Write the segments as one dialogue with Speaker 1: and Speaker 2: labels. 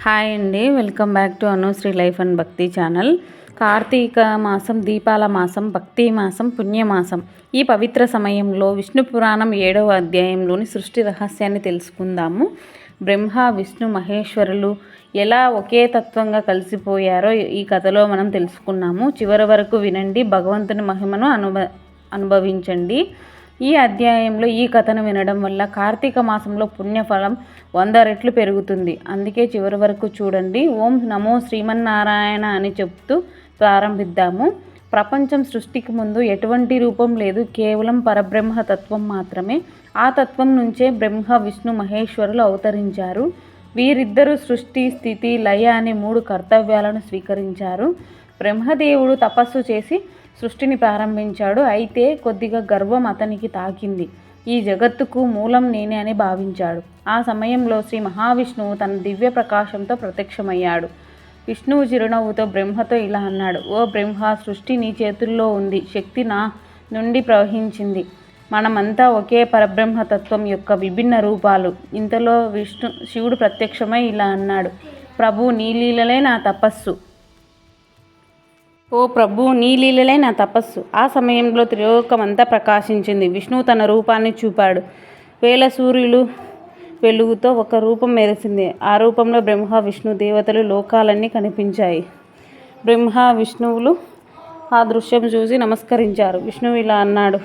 Speaker 1: Hi అండి. Welcome back to Anushri life and Bhakti channel. Karthika మాసం దీపాల మాసం భక్తి మాసం పుణ్యమాసం ఈ పవిత్ర సమయంలో విష్ణు పురాణం ఏడవ అధ్యాయంలోని సృష్టి రహస్యాన్ని తెలుసుకుందాము. బ్రహ్మ విష్ణు మహేశ్వరులు ఎలా ఒకే తత్వంగా కలిసిపోయారో ఈ కథలో మనం తెలుసుకున్నాము. చివరి వరకు వినండి. భగవంతుని మహిమను అనుభ అనుభవించండి. ఈ అధ్యాయంలో ఈ కథను వినడం వల్ల కార్తీక మాసంలో పుణ్యఫలం వంద రెట్లు పెరుగుతుంది. అందుకే చివరి వరకు చూడండి. ఓం నమో శ్రీమన్నారాయణ అని చెప్తూ ప్రారంభిద్దాము. ప్రపంచం సృష్టికి ముందు ఎటువంటి రూపం లేదు. కేవలం పరబ్రహ్మ తత్వం మాత్రమే. ఆ తత్వం నుంచే బ్రహ్మ విష్ణు మహేశ్వరులు అవతరించారు. వీరిద్దరూ సృష్టి స్థితి లయ అనే మూడు కర్తవ్యాలను స్వీకరించారు. బ్రహ్మదేవుడు తపస్సు చేసి సృష్టిని ప్రారంభించాడు. అయితే కొద్దిగా గర్వం అతనికి తాకింది. ఈ జగత్తుకు మూలం నేనే అని భావించాడు. ఆ సమయంలో శ్రీ మహావిష్ణువు తన దివ్య ప్రకాశంతో ప్రత్యక్షమయ్యాడు. విష్ణువు చిరునవ్వుతో బ్రహ్మతో ఇలా అన్నాడు ఓ బ్రహ్మ సృష్టి నీ చేతుల్లో ఉంది. శక్తి నా నుండి ప్రవహించింది. మనమంతా ఒకే పరబ్రహ్మతత్వం యొక్క విభిన్న రూపాలు. ఇంతలో విష్ణు శివుడు ప్రత్యక్షమై ఇలా అన్నాడు ప్రభు నీ లీలలే నా తపస్సు. ఓ ప్రభు నీ లీలలే నా తపస్సు. ఆ సమయంలో త్రిలోకమంతా ప్రకాశించింది. విష్ణువు తన రూపాన్ని చూపాడు. వేల సూర్యులు వెలుగుతో ఒక రూపం మెరిసింది. ఆ రూపంలో బ్రహ్మ విష్ణు దేవతలు లోకాలన్నీ కనిపించాయి. బ్రహ్మ విష్ణువులు ఆ దృశ్యం చూసి నమస్కరించారు. విష్ణువు ఇలా అన్నాడు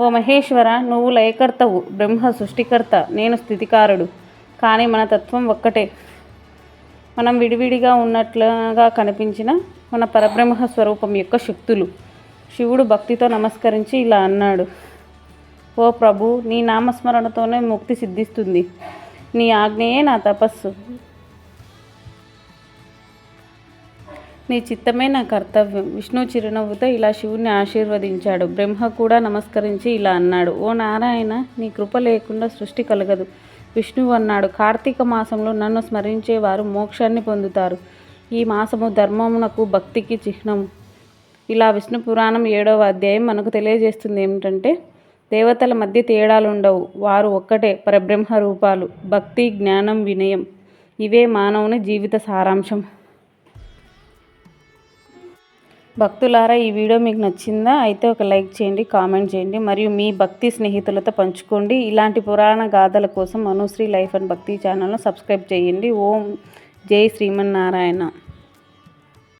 Speaker 1: ఓ మహేశ్వర నువ్వు లయకర్తవు బ్రహ్మ సృష్టికర్త నేను స్థితికారుడు. కానీ మన తత్వం ఒక్కటే. మనం విడివిడిగా ఉన్నట్లుగా కనిపించిన మన పరబ్రహ్మ స్వరూపం యొక్క శక్తులు. శివుడు భక్తితో నమస్కరించి ఇలా అన్నాడు. ఓ ప్రభు నీ నామస్మరణతోనే ముక్తి సిద్ధిస్తుంది. నీ ఆజ్ఞయే నా తపస్సు. నీ చిత్తమే నా కర్తవ్యం. విష్ణు చిరునవ్వుతో ఇలా శివుణ్ణి ఆశీర్వదించాడు. బ్రహ్మ కూడా నమస్కరించి ఇలా అన్నాడు. ఓ నారాయణ నీ కృప లేకుండా సృష్టి కలగదు. విష్ణువు అన్నాడు కార్తీక మాసంలో నన్ను స్మరించేవారు మోక్షాన్ని పొందుతారు. ఈ మాసము ధర్మమునకు భక్తికి చిహ్నం ఇలా విష్ణు పురాణం ఏడవ అధ్యాయం మనకు తెలియజేస్తుంది ఏమిటంటే దేవతల మధ్య తేడాలు ఉండవు వారు ఒక్కటే పరబ్రహ్మ రూపాలు భక్తి జ్ఞానం వినయం. ఇవే మానవుని జీవిత సారాంశం. భక్తులారా ఈ వీడియో మీకు నచ్చిందా? అయితే ఒక లైక్ చేయండి కామెంట్ చేయండి మరియు మీ భక్తి స్నేహితులతో పంచుకోండి. ఇలాంటి పురాణ గాథల కోసం అనుశ్రీ లైఫ్ అండ్ భక్తి ఛానల్ను సబ్స్క్రైబ్ చేయండి. ఓం జై శ్రీమన్నారాయణ.